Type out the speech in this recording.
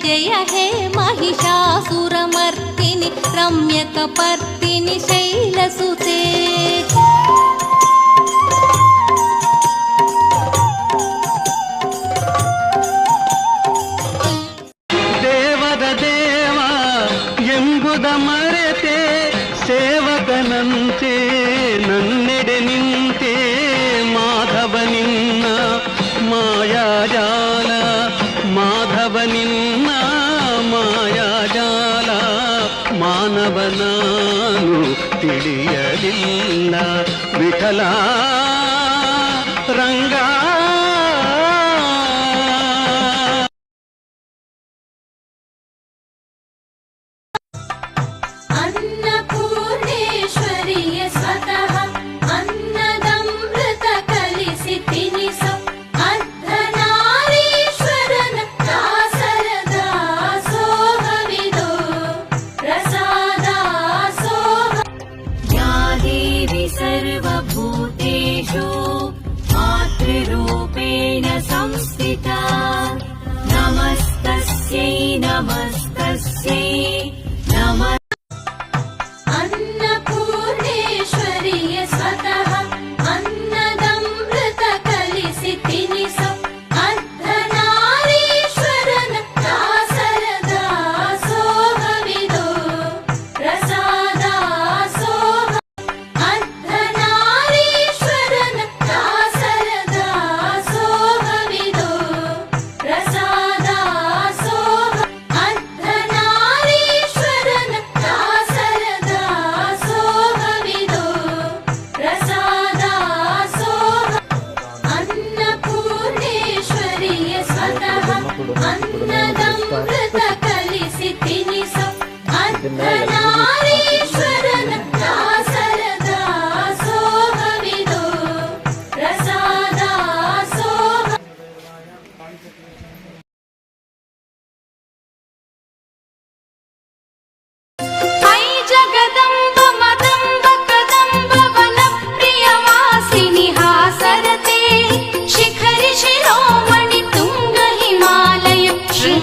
जय हे महिषासुरमर्दिनि रम्यकपर्दिनि शैलसुते ದೇವದ ದೇವ ಎಂಬುದ ಮರೆತೆ ಸೇವಕನಂತೆ ನನ್ನೆಡೆ ಮಾನವ ನಾನು ತಿಳಿಯಲಿಲ್ಲ ವಿಠಲ मातृरूपेण संस्थिता। नमस्तस्यै नमस्तस्यै नमः अन्नपूर्णेश्वरीय स्वत। ఇప్పుడు ఇప్పుడు నేను